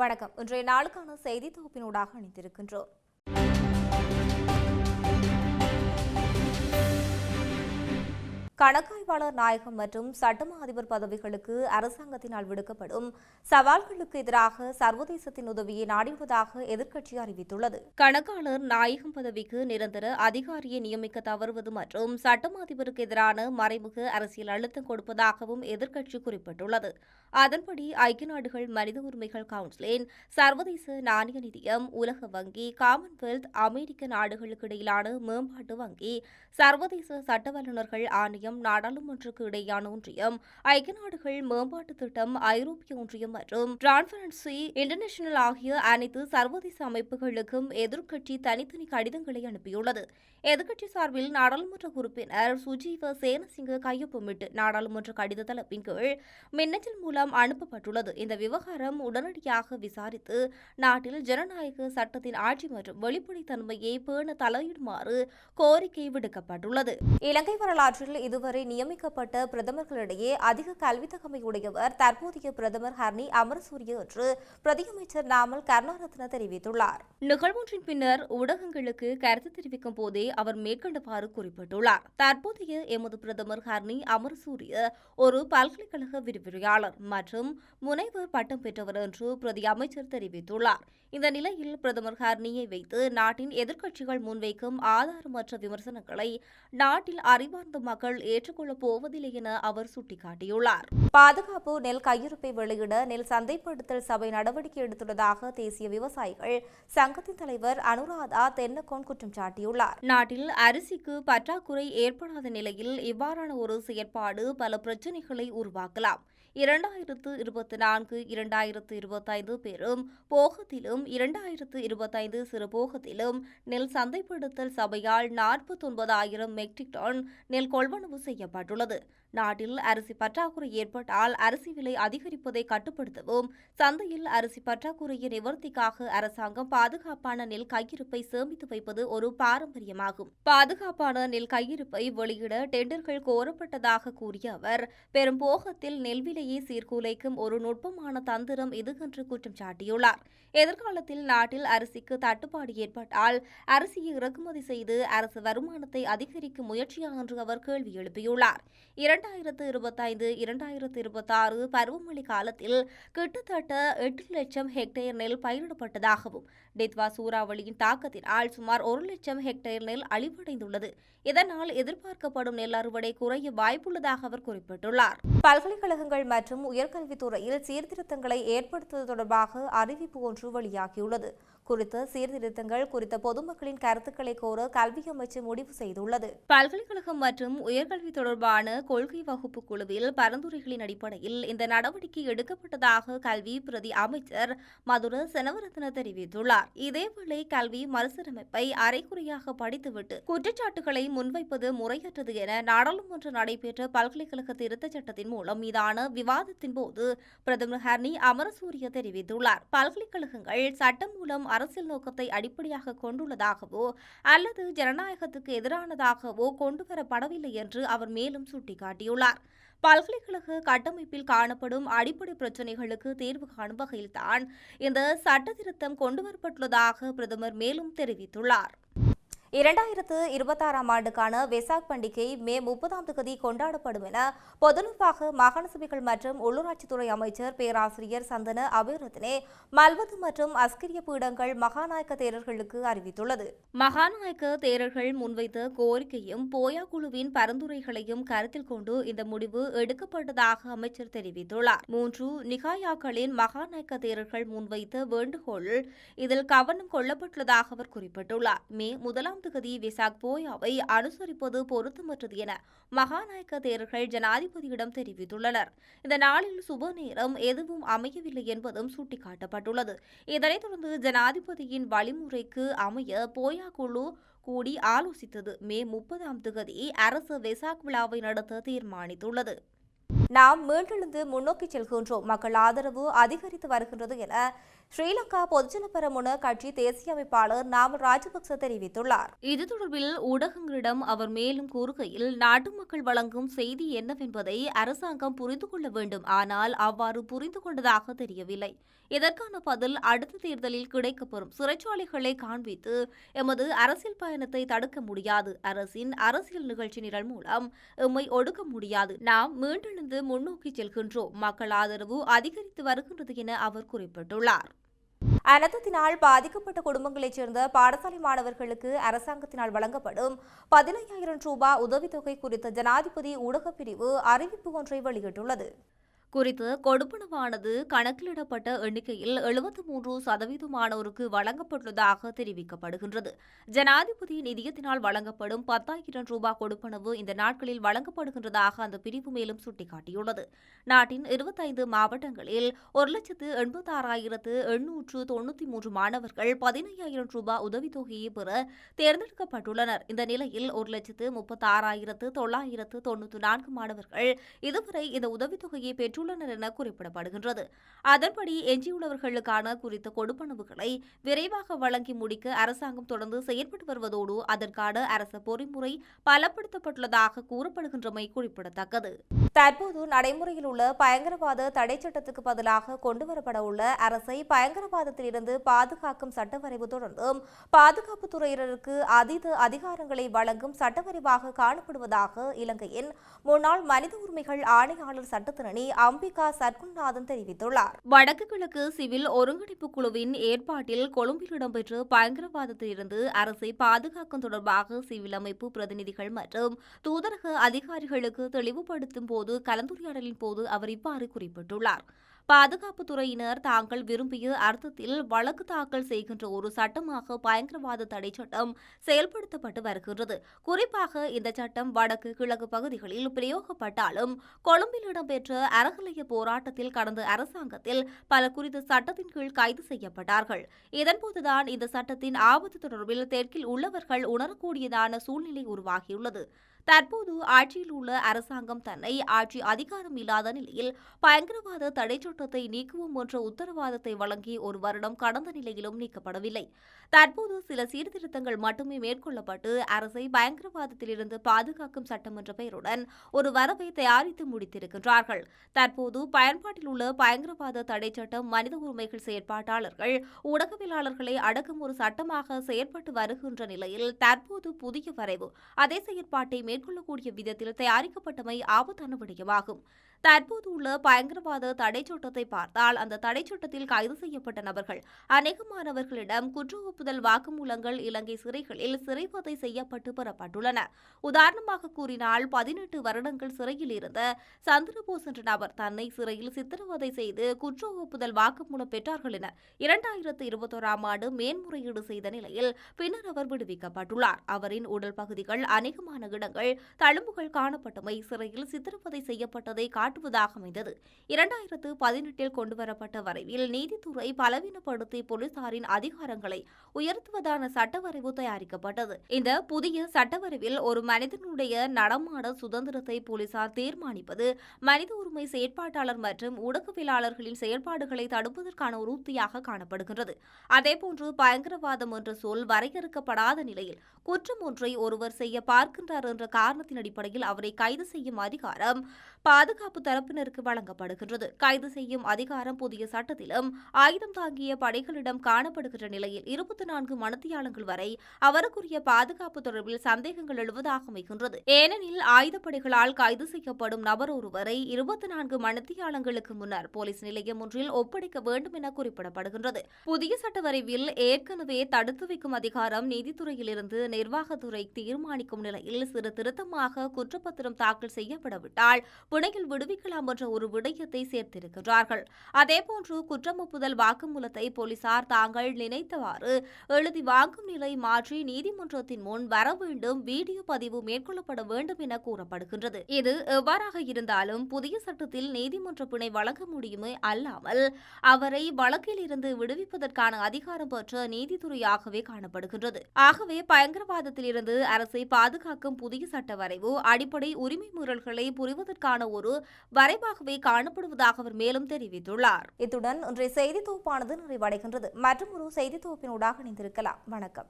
வணக்கம். இன்றைய நாளுக்கான செய்தி தொகுப்பினூடாக இணைந்திருக்கின்றோம். கணக்காய்வாளர் நாயகம் மற்றும் சட்டமா அதிபர் பதவிகளுக்கு அரசாங்கத்தினால் விடுக்கப்படும் சவால்களுக்கு எதிராக சர்வதேசத்தின் உதவியை நாடிவதாக எதிர்க்கட்சி அறிவித்துள்ளது. கணக்காளர் நாயகம் பதவிக்கு நிரந்தர அதிகாரியை நியமிக்க தவறுவது மற்றும் சட்டமா அதிபருக்கு எதிரான மறைமுக அரசியல் அழுத்தம் கொடுப்பதாகவும் எதிர்க்கட்சி குறிப்பிட்டுள்ளது. அதன்படி ஐக்கிய நாடுகள் மனித உரிமைகள் கவுன்சிலின் சர்வதேச நாணய நிதியம் உலக வங்கி காமன்வெல்த் அமெரிக்க நாடுகளுக்கு இடையிலான மேம்பாட்டு வங்கி சர்வதேச சட்ட வல்லுநர்கள் ஆணையம் நாடாளுமன்றக்கு இடையான ஒன்றியம் ஐக்கிய நாடுகள் மேம்பாட்டு திட்டம் ஐரோப்பிய ஒன்றியம் மற்றும் டிரான்ஸ்பரன்சி இன்டர்நேஷனல் ஆகிய அனைத்து சர்வதேச அமைப்புகளுக்கும் எதிர்க்கட்சி தனித்தனி கடிதங்களை அனுப்பியுள்ளது. எதிர்க்கட்சி சார்பில் நாடாளுமன்ற உறுப்பினர் சுஜீவ சேனசிங்க கையொப்பமிட்டு நாடாளுமன்ற கடித தலைப்பின் கீழ் மின்னஞ்சல் மூலம் அனுப்பப்பட்டுள்ளது. இந்த விவகாரம் உடனடியாக விசாரித்து நாட்டில் ஜனநாயக சட்டத்தின் ஆட்சி மற்றும் வெளிப்படைத்தன்மையை பேண தலையிடுமாறு கோரிக்கை விடுக்கப்பட்டுள்ளது. இலங்கை வரலாற்றில் இதுவரை நியமிக்கப்பட்ட பிரதமர்களிடையே அதிக கல்வித் தகமையுடையவர் தற்போதைய பிரதமர் ஹர்னி அமரசூரிய என்று பிரதியமைச்சர் நாமல் கருணாரத்ன தெரிவித்துள்ளார். நிகழ்வொன்றின் பின்னர் ஊடகங்களுக்கு கருத்து தெரிவிக்கும் போதே அவர் மேற்கண்டவாறு குறிப்பிட்டுள்ளார். தற்போதைய எமது பிரதமர் ஹர்னி அமரசூரிய ஒரு பல்கலைக்கழக விரிவுரையாளர் மற்றும் முனைவர் பட்டம் பெற்றவர் என்று பிரதி அமைச்சர் தெரிவித்துள்ளார். இந்த நிலையில் பிரதமர் ஹர்னியை வைத்து நாட்டின் எதிர்க்கட்சிகள் முன்வைக்கும் ஆதாரமற்ற விமர்சனங்களை நாட்டில் அறிவார்ந்த மக்கள் ஏற்றுக்கொள்ளப் போவதில்லை என அவர் சுட்டிக்காட்டியுள்ளார். பாதுகாப்பு நெல் கையிருப்பை வெளியிட நெல் சந்தைப்படுத்தல் சபை நடவடிக்கை எடுத்துள்ளதாக தேசிய விவசாயிகள் சங்கத்தின் தலைவர் அனுராதா தென்னகோன் குற்றம் சாட்டியுள்ளார். நாட்டில் அரிசிக்கு பற்றாக்குறை ஏற்படாத நிலையில் இவ்வாறான ஒரு செயற்பாடு பல பிரச்சினைகளை உருவாக்கலாம். இரண்டாயிரத்து இருபத்தி நான்கு இரண்டாயிரத்து இருபத்தைந்து பெரும் போகத்திலும் இரண்டாயிரத்து இருபத்தைந்து சிறு போகத்திலும் நெல் சந்தைப்படுத்தல் சபையால் நாற்பத்தொன்பதாயிரம் மெட்ரிக் டன் நெல் கொள்வனவு செய்யப்பட்டுள்ளது. நாட்டில் அரிசி பற்றாக்குறை ஏற்பட்டால் அரிசி விலை அதிகரிப்பதை கட்டுப்படுத்தவும் சந்தையில் அரிசி பற்றாக்குறையை நிவர்த்திக்காக அரசாங்கம் பாதுகாப்பான நெல் கையிருப்பை சேமித்து வைப்பது ஒரு பாரம்பரியமாகும். பாதுகாப்பான நெல் கையிருப்பை வெளியிட டெண்டர்கள் கோரப்பட்டதாக கூறிய அவர் பெரும் போகத்தில் நெல் விலையை சீர்குலைக்கும் ஒரு நுட்பமான தந்திரம் இது என்று குற்றம் சாட்டியுள்ளார். எதிர்காலத்தில் நாட்டில் அரிசிக்கு தட்டுப்பாடு ஏற்பட்டால் அரிசியை இறக்குமதி செய்து அரசு வருமானத்தை அதிகரிக்கும் முயற்சியா என்று அவர் கேள்வி எழுப்பியுள்ளார். இரண்டு இரண்டாயிரத்து இருபத்தைந்து இரண்டாயிரத்து இருபத்தாறு பருவமழை காலத்தில் கிட்டத்தட்ட எட்டு லட்சம் ஹெக்டேர் நெல் பயிரிடப்பட்டதாகவும் டெத்வா சூறாவளியின் தாக்கத்தினால் சுமார் ஒரு லட்சம் ஹெக்டேர் நெல் அழிவடைந்துள்ளது. இதனால் எதிர்பார்க்கப்படும் நெல் அறுவடை குறைய வாய்ப்புள்ளதாக அவர் குறிப்பிட்டுள்ளார். பல்கலைக்கழகங்கள் மற்றும் உயர்கல்வித்துறையில் சீர்திருத்தங்களை ஏற்படுத்துவது தொடர்பாக அறிவிப்பு ஒன்று வெளியாகியுள்ளது. குறித்த சீர்திருத்தங்கள் குறித்த பொதுமக்களின் கருத்துக்களை கோர கல்வி அமைச்சு முடிவு செய்துள்ளது. பல்கலைக்கழகம் மற்றும் உயர்கல்வி தொடர்பான கொள்கை வகுப்பு குழுவில் பரிந்துரைகளின் அடிப்படையில் இந்த நடவடிக்கை எடுக்கப்பட்டதாக கல்வி பிரதி அமைச்சர் மதுர செனவரத்ன தெரிவித்துள்ளார். இதேவேளை கல்வி மறுசீரமைப்பை அரைக்குறையாக படித்துவிட்டு குற்றச்சாட்டுகளை முன்வைப்பது முறையற்றது என நாடாளுமன்ற நடைபெற்ற பல்கலைக்கழக திருத்தச் சட்டத்தின் மூலம் மீதான விவாதத்தின் போது பிரதமர் ஹர்னி அமரசூரிய தெரிவித்துள்ளார். பல்கலைக்கழகங்கள் சட்டம் மூலம் அரசியல் நோக்கத்தை அடிப்படையாக கொண்டுள்ளதாகவோ அல்லது ஜனநாயகத்துக்கு எதிரானதாகவோ கொண்டுவரப்படவில்லை என்று அவர் மேலும் சுட்டிக்காட்டியுள்ளார். பல்கலைக்கழக கட்டமைப்பில் காணப்படும் அடிப்படை பிரச்சினைகளுக்கு தீர்வு காணும் வகையில்தான் இந்த சட்டத்திருத்தம் கொண்டுவரப்பட்டுள்ளதாக பிரதமர் மேலும் தெரிவித்துள்ளார். இரண்டாயிரத்து இருபத்தாறாம் ஆண்டுக்கான வெசாக் பண்டிகை மே முப்பதாம் தேதி கொண்டாடப்படும் என பொது நிர்வாக மாகாண சபைகள் மற்றும் உள்ளூராட்சித்துறை அமைச்சர் பேராசிரியர் சந்தன அபிரத்னே மல்வது மற்றும் அஸ்கிரிய பீடங்கள் மகாநாயக்க தேரர்களுக்கு அறிவித்துள்ளது. மகாநாயக்க தேரர்கள் முன்வைத்த கோரிக்கையும் போயா குழுவின் பரிந்துரைகளையும் கருத்தில் கொண்டு இந்த முடிவு எடுக்கப்பட்டதாக அமைச்சர் தெரிவித்துள்ளார். மூன்று நிகாயாக்களின் மகாநாயக்க தேரர்கள் முன்வைத்த வேண்டுகோள் இதில் கவனம் கொள்ளப்பட்டுள்ளதாக அவர் குறிப்பிட்டுள்ளார். மே முதலாம் தேதி விசாக் போயாவை அனுசரிப்பது பொருத்தமற்றது என மகாநாயக்க தேரர்கள் ஜனாதிபதியிடம் தெரிவித்துள்ளனர். இந்த நாளில் சுப நேரம் எதுவும் அமையவில்லை என்பதும் சுட்டிக்காட்டப்பட்டுள்ளது. இதனைத் தொடர்ந்து ஜனாதிபதியின் வழிமுறைக்கு அமைய போயா குழு கூடி ஆலோசித்தது. மே முப்பதாம் தகுதி அரசு வெசாக் விழாவை நடத்த தீர்மானித்துள்ளது. நாம் மீண்டெழுந்து முன்னோக்கி செல்கின்றோம். மக்கள் ஆதரவு அதிகரித்து வருகின்றது என ஸ்ரீலங்கா பொதுஜன பெரமுன கட்சி தேசிய அமைப்பாளர் நாமல் ராஜபக்ச தெரிவித்துள்ளார். இது தொடர்பில் ஊடகங்களிடம் அவர் மேலும் கூறுகையில் நாட்டு மக்கள் வழங்கும் செய்தி என்னவென்பதை அரசாங்கம் புரிந்து கொள்ள வேண்டும். ஆனால் அவ்வாறு புரிந்து கொண்டதாக தெரியவில்லை. இதற்கான பதில் அடுத்த தேர்தலில் கிடைக்கப்பெறும். சிறைச்சாலைகளை காண்பித்து எமது அரசியல் பயணத்தை தடுக்க முடியாது. அரசின் அரசியல் நிகழ்ச்சி நிரல் மூலம் எம்மை ஒடுக்க முடியாது. நாம் மீண்டெழுந்து முன்னோக்கி செல்கின்றோம். மக்கள் ஆதரவு அதிகரித்து வருகின்றது என அவர் குறிப்பிட்டுள்ளார். அனர்த்தத்தினால் பாதிக்கப்பட்ட குடும்பங்களைச் சேர்ந்த பாடசாலை மாணவர்களுக்கு அரசாங்கத்தினால் வழங்கப்படும் பதினையாயிரம் ரூபாய் உதவித்தொகை குறித்த ஜனாதிபதி ஊடகப் பிரிவு அறிவிப்பு ஒன்றை வெளியிட்டுள்ளது. குறித்து கொடுப்பனவானது கணக்கிலிடப்பட்ட எண்ணிக்கையில் எழுபத்து மூன்று சதவீதமானோருக்கு வழங்கப்பட்டுள்ளதாக தெரிவிக்கப்படுகின்றது. ஜனாதிபதி நிதியத்தினால் வழங்கப்படும் பத்தாயிரம் ரூபாய் கொடுப்பனவு இந்த நாட்களில் வழங்கப்படுகின்றதாக அந்த பிரிவு மேலும் சுட்டிக்காட்டியுள்ளது. நாட்டின் இருபத்தைந்து மாவட்டங்களில் ஒரு லட்சத்து எண்பத்தாறாயிரத்து எண்ணூற்று தொண்ணூற்றி மூன்று மாணவர்கள் பதினையாயிரம் ரூபாய் உதவித்தொகையை பெற தேர்ந்தெடுக்கப்பட்டுள்ளனர். இந்த நிலையில் ஒரு லட்சத்து முப்பத்தாறாயிரத்து தொள்ளாயிரத்து தொன்னூற்று நான்கு மாணவர்கள் இதுவரை இந்த உதவித்தொகையை பெற்று பெற்றுள்ளனர் என குறிப்பிடப்படுகின்றது. அதன்படி எஞ்சியுள்ளவர்களுக்கான குறித்த கொடுப்பனவுகளை விரைவாக வழங்கி முடிக்க அரசாங்கம் தொடர்ந்து செயற்பட்டு வருவதோடு அதற்கான அரச பொறிமுறை பலப்படுத்தப்பட்டுள்ளதாக கூறப்படுகின்றமை குறிப்பிடத்தக்கது. தற்போது நடைமுறையில் உள்ள பயங்கரவாத தடை சட்டத்துக்கு பதிலாக கொண்டுவரப்பட உள்ள அரசை பயங்கரவாதத்திலிருந்து பாதுகாக்கும் சட்டவரைவு தொடர்ந்தும் பாதுகாப்பு துறையினருக்கு அதீத அதிகாரங்களை வழங்கும் சட்டவரைவாக காணப்படுவதாக இலங்கையின் முன்னாள் மனித உரிமைகள் ஆணையாளர் சட்டத்திரணி அம்பிகா சர்க்குநாதன் தெரிவித்துள்ளார். வடக்கு கிழக்கு சிவில் ஒருங்கிணைப்பு குழுவின் ஏற்பாட்டில் கொழும்பில் இடம்பெற்ற பயங்கரவாதத்திலிருந்து அரசை பாதுகாக்கும் தொடர்பாக சிவில் அமைப்பு பிரதிநிதிகள் மற்றும் தூதரக அதிகாரிகளுக்கு தெளிவுபடுத்தும் போது கலந்துரையாடலின் போது அவர் இவ்வாறு குறிப்பிட்டுள்ளார். பாதுகாப்பு துறையினர் தாங்கள் விரும்பிய அர்த்தத்தில் வழக்கு தாக்கல் செய்கின்ற ஒரு சட்டமாக பயங்கரவாத தடை சட்டம் செயல்படுத்தப்பட்டு வருகின்றது. குறிப்பாக இந்த சட்டம் வடக்கு கிழக்கு பகுதிகளில் பிரயோகப்பட்டாலும் கொழும்பில் இடம்பெற்ற அறகலைய போராட்டத்தில் கடந்த அரசாங்கத்தில் பல குறித்த சட்டத்தின் கீழ் கைது செய்யப்பட்டார்கள். இதன்போதுதான் இந்த சட்டத்தின் ஆபத்து தொடர்பில் தெற்கில் உள்ளவர்கள் உணரக்கூடியதான சூழ்நிலை உருவாகியுள்ளது. தற்போது ஆட்சியில் உள்ள அரசாங்கம் தன்னை ஆட்சி அதிகாரம் இல்லாத நிலையில் பயங்கரவாத தடை சட்டத்தை நீக்குவோம் என்ற உத்தரவாதத்தை வழங்கி ஒரு வருடம் கடந்த நிலையிலும் நீக்கப்படவில்லை. தற்போது சில சீர்திருத்தங்கள் மட்டுமே மேற்கொள்ளப்பட்டு அரசை பயங்கரவாதத்திலிருந்து பாதுகாக்கும் சட்டம் என்ற பெயருடன் ஒரு வரவை தயாரித்து முடித்திருக்கின்றார்கள். தற்போது பயன்பாட்டில் உள்ள பயங்கரவாத தடை சட்டம் மனித உரிமைகள் செயற்பாட்டாளர்கள் ஊடகவியலாளர்களை அடக்கும் ஒரு சட்டமாக செயற்பட்டு வருகின்ற நிலையில் தற்போது புதிய வரைவு அதே செயற்பாட்டை மேற்கொள்ளக்கூடிய விதத்தில் தயாரிக்கப்பட்டமை ஆபத்தான விடயமாகும் தற்போது உள்ள பயங்கரவாத தடை சட்டத்தை பார்த்தால் அந்த தடை சட்டத்தில் கைது செய்யப்பட்ட நபர்கள் அநேகமானவர்களிடம் குற்ற ஒப்புதல் வாக்குமூலங்கள் இலங்கை சிறைகளில் சிறைவதை செய்யப்பட்டு பெறப்பட்டுள்ளன. உதாரணமாக கூறினால் பதினெட்டு வருடங்கள் சிறையில் இருந்த சந்திரபோஸ் என்ற நபர் தன்னை சிறையில் சித்திரவதை செய்து குற்ற ஒப்புதல் வாக்குமூலம் பெற்றார்கள் என இரண்டாயிரத்து இருபத்தோராம் ஆண்டு மேன்முறையீடு செய்த நிலையில் பின்னர் அவர் விடுவிக்கப்பட்டுள்ளார். அவரின் உடல் பகுதிகள் அநேகமான இடங்கள் தழும்புகள் காணப்பட்டமை சிறையில் சித்திரவதை செய்யப்பட்டதை காட்டுவதாக அமைந்தது இரண்டாயிரத்து பதினெட்டில் கொண்டுவரப்பட்ட வரைவில் நீதித்துறை பலவீனப்படுத்தி போலீசாரின் அதிகாரங்களை உயர்த்துவதான சட்டவரைவு தயாரிக்கப்பட்டது. இந்த புதிய சட்டவரைவில் ஒரு மனிதனுடைய நடமாட சுதந்திரத்தை போலீசார் தீர்மானிப்பது மனித உரிமை செயற்பாட்டாளர் மற்றும் ஊடகவியலாளர்களின் செயல்பாடுகளை தடுப்பதற்கான ஒரு உத்தியாக காணப்படுகின்றது. அதேபோன்று பயங்கரவாதம் என்ற சொல் வரையறுக்கப்படாத நிலையில் குற்றம் ஒன்றை ஒருவர் செய்ய பார்க்கின்றார் என்ற காரணத்தின் அடிப்படையில் அவரை கைது செய்யும் அதிகாரம் பாதுகாப்பு தரப்பினருக்கு வழங்கப்படுகின்றது. கைது செய்யும் அதிகாரம் புதிய சட்டத்திலும் ஆயுதம் தாங்கிய படைகளிடம் காணப்படுகின்ற நிலையில் இருபத்தி நான்கு மனத்தியாளங்கள் வரை அவருக்குரிய பாதுகாப்பு தொடர்பில் சந்தேகங்கள் எழுவதாக அமைகின்றது. ஏனெனில் ஆயுதப்படைகளால் கைது செய்யப்படும் நபர் ஒருவரை இருபத்தி நான்கு மனத்தியாளங்களுக்கு முன்னர் போலீஸ் நிலையம் ஒன்றில் ஒப்படைக்க வேண்டும் என குறிப்பிடப்படுகின்றது. புதிய சட்ட வரைவில் ஏற்கனவே தடுத்து வைக்கும் அதிகாரம் நீதித்துறையிலிருந்து நிர்வாகத்துறை தீர்மானிக்கும் நிலையில் சிறு திருத்தமாக குற்றப்பத்திரம் தாக்கல் செய்யப்படவிட்டால் புனையில் விடுவி தெரிவிக்கலாம் என்ற ஒரு விடயத்தை சேர்த்திருக்கிறார்கள் அதேபோன்று குற்றமுப்புதல் வாக்குமூலத்தை போலீசார் தாங்கள் நினைத்தவாறு எழுதி வாங்கும் நிலை மாற்றி நீதிமன்றத்தின் முன் வர வேண்டும் வீடியோ பதிவு மேற்கொள்ளப்பட வேண்டும் என கூறப்படுகின்றது. இது எவ்வாறாக இருந்தாலும் புதிய சட்டத்தில் நீதிமன்ற பிணை வழங்க முடியுமே அல்லாமல் அவரை வழக்கில் இருந்து விடுவிப்பதற்கான அதிகாரம் பெற்ற நீதித்துறையாகவே காணப்படுகின்றது. ஆகவே பயங்கரவாதத்திலிருந்து அரசை பாதுகாக்கும் புதிய சட்ட வரைவு அடிப்படை உரிமை மீறல்களை புரிவதற்கான ஒரு வரைவாகவே காணப்படுவதாக அவர் மேலும் தெரிவித்துள்ளார். இத்துடன் இன்றைய செய்தி தொகுப்பானது நிறைவடைகின்றது. மற்றும் ஒரு செய்தி தொகுப்பினூடாக இணைந்திருக்கலாம். வணக்கம்.